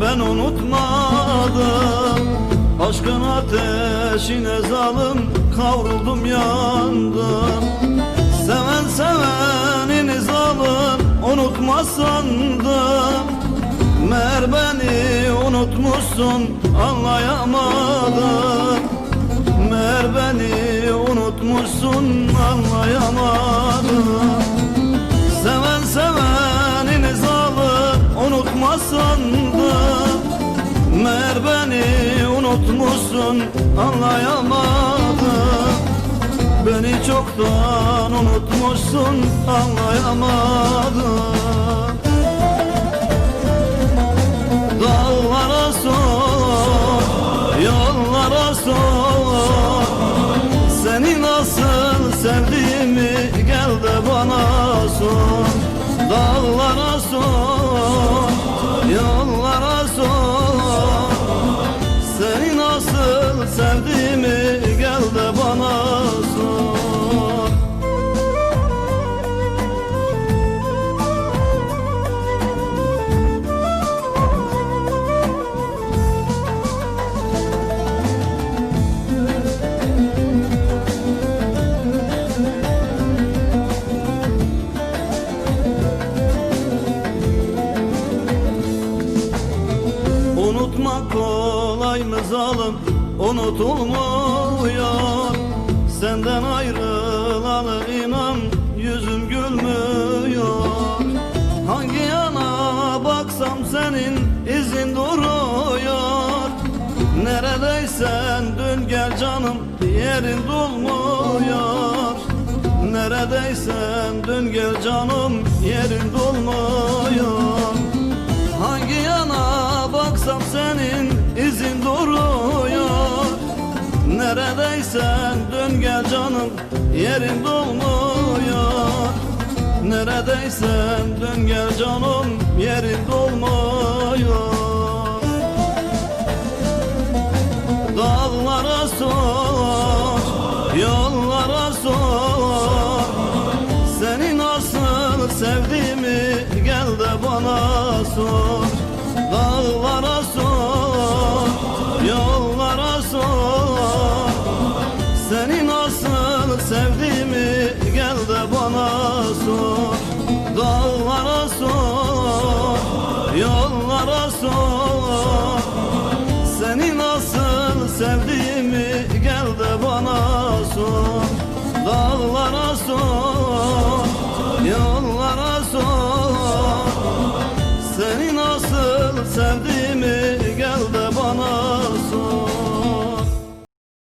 ben unutmadım. Aşkın ateşine zalim Kavruldum yandım. Seven sevenini zalim Unutmaz sandım. Meğer beni unutmuşsun Anlayamadım. Meğer beni unutmuşsun Anlayamadım unutmaz sandım Meğer beni unutmuşsun anlayamadım. Beni çoktan unutmuşsun anlayamadım kolay mı zalim? Unutulmuyor Senden ayrılalı inan yüzüm gülmüyor. Hangi yana baksam senin izin duruyor? Neredeysen dön gel canım yerin dolmuyor. Neredeysen dön gel canım yerin dolmuyor Neredeysen dön gel canım yerin dolmuyor. Neredeysen dön gel canım yerin dolmuyor gel de bana sor Dağlara sor, yollara sor. Seni nasıl sevdiğimi gel de bana sor Dağlara sor, yollara sor. Seni nasıl sevdiğimi gel de bana